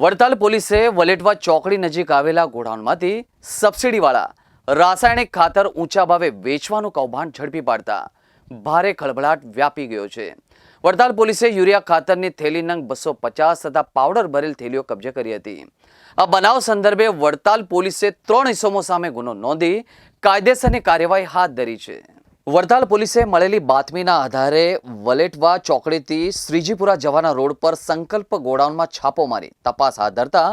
વડતાલ પોલીસે વલેટવા ચોકડી નજીક આવેલા ગોડાઉનમાંથી સબસિડીવાળા રાસાયણિક ખાતર ઊંચા ભાવે વેચવાનું કૌભાંડ ઝડપી પાડતા ભારે ખળભળાટ વ્યાપી ગયો છે. વડતાલ પોલીસે યુરિયા ખાતરની થેલી નંગ બસો પચાસ તથા પાવડર ભરેલ થેલીઓ કબજે કરી હતી. આ બનાવ સંદર્ભે વડતાલ પોલીસે ત્રણ ઇસમો સામે ગુનો નોંધી કાયદેસરની કાર્યવાહી હાથ ધરી છે. વડતાલ પોલીસે મળેલી બાતમીના આધારે વલેટવા ચોકડીથી શ્રીજીપુરા જવાના રોડ પર સંકલ્પ ગોડાઉનમાં છાપો મારી તપાસ હાથ ધરતા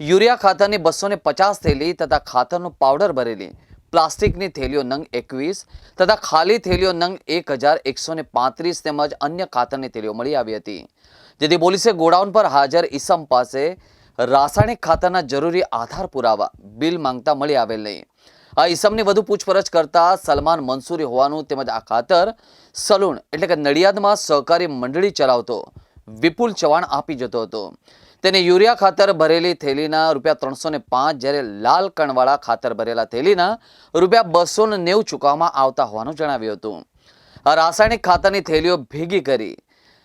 યુરિયા ખાતરની બસો પચાસ થેલી તથા ખાતરનો પાવડર ભરેલી પ્લાસ્ટિકની થેલીઓ નંગ એકવીસ તથા ખાલી થેલીઓ નંગ એક હજાર એકસો ને પાંત્રીસ તેમજ અન્ય ખાતરની થેલીઓ મળી આવી હતી. જેથી પોલીસે ગોડાઉન પર હાજર ઈસમ પાસે રાસાયણિક ખાતરના જરૂરી આધાર પુરાવા બિલ માંગતા મળી આવેલ નહીં. આ ઈસમની વધુ પૂછપરછ કરતા સલમાન મંસૂરી હોવાનું તેમજ આ ખાતર સલૂણ એટલે કે નડિયાદમાં સહકારી મંડળી ચલાવતો વિપુલ ચવાણ આપી જતો હતો. તેને યુરિયા ખાતર ભરેલી થેલીના રૂપિયા ત્રણસો ને પાંચ જ્યારે લાલ કણવાળા ખાતર ભરેલા થેલીના રૂપિયા બસો ને નેવું ચૂકવવામાં આવતા હોવાનું જણાવ્યું હતું. રાસાયણિક ખાતરની થેલીઓ ભેગી કરી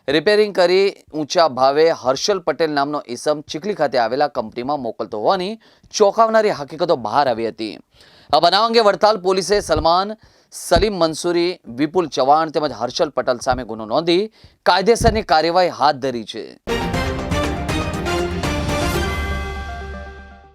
રિપેરિંગ કરી ઊંચા ભાવે હર્ષલ પટેલ નામનો ઈસમ ચીખલી ખાતે આવેલા કંપનીમાં મોકલતો હોવાની ચોંકાવનારી હકીકતો બહાર આવી હતી. આ બનાવ અંગે વડતાલ પોલીસે સલમાન, સલીમ મંસૂરી, વિપુલ ચવાણ તેમજ હર્ષલ પટેલ સામે ગુનો નોંધી કાયદેસરની કાર્યવાહી હાથ ધરી છે.